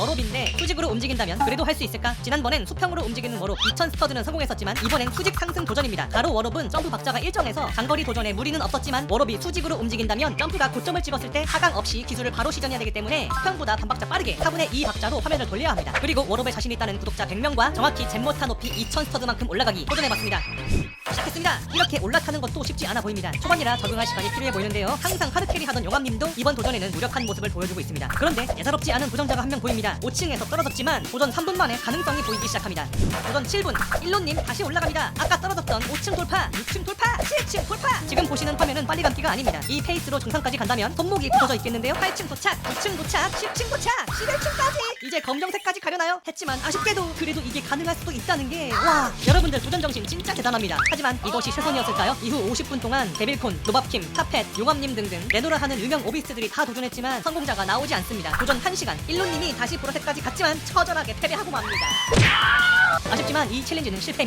워롭인데 수직으로 움직인다면 그래도 할 수 있을까? 지난번엔 수평으로 움직이는 워롭 2000 스터드는 성공했었지만 이번엔 수직 상승 도전입니다. 가로 워롭은 점프 박자가 일정해서 장거리 도전에 무리는 없었지만 워롭이 수직으로 움직인다면 점프가 고점을 찍었을 때 하강 없이 기술을 바로 시전해야 되기 때문에 수평보다 반 박자 빠르게 4분의 2 박자로 화면을 돌려야 합니다. 그리고 워롭에 자신 있다는 구독자 100명과 정확히 잼모타 높이 2000 스터드만큼 올라가기 도전해봤습니다. 시작했습니다. 이렇게 올라타는 것도 쉽지 않아 보입니다. 초반이라 적응할 시간이 필요해 보이는데요. 항상 하드캐리 하던 용암님도 이번 도전에는 무력한 모습을 보여주고 있습니다. 그런데 예사롭지 않은 도전자가 한 명 보입니다. 5층에서 떨어졌지만 도전 3분 만에 가능성이 보이기 시작합니다. 도전 7분 일로님 다시 올라갑니다. 아까 떨어졌던 5층 돌파, 6층 돌파, 7층 돌파. 지금 보시는 화면은 빨리 감기가 아닙니다. 이 페이스로 정상까지 간다면 손목이 굳어져 있겠는데요. 8층 도착, 9층 도착, 10층 도착, 11층까지. 이제 검정색까지 가려나요? 했지만 아쉽게도 그래도 이게 가능할 수도 있다는 게 와. 여러분들 도전 정신 진짜 대단합니다. 하지만 이것이 최선이었을까요? 이후 50분 동안 데빌콘, 노밥킴, 타펫, 용암님 등등 내노라 하는 유명 오비스들이 다 도전했지만 성공자가 나오지 않습니다. 도전 1시간, 일로님이 다시 보라색까지 갔지만 처절하게 패배하고 맙니다. 아쉽지만 이 챌린지는 실패입니다.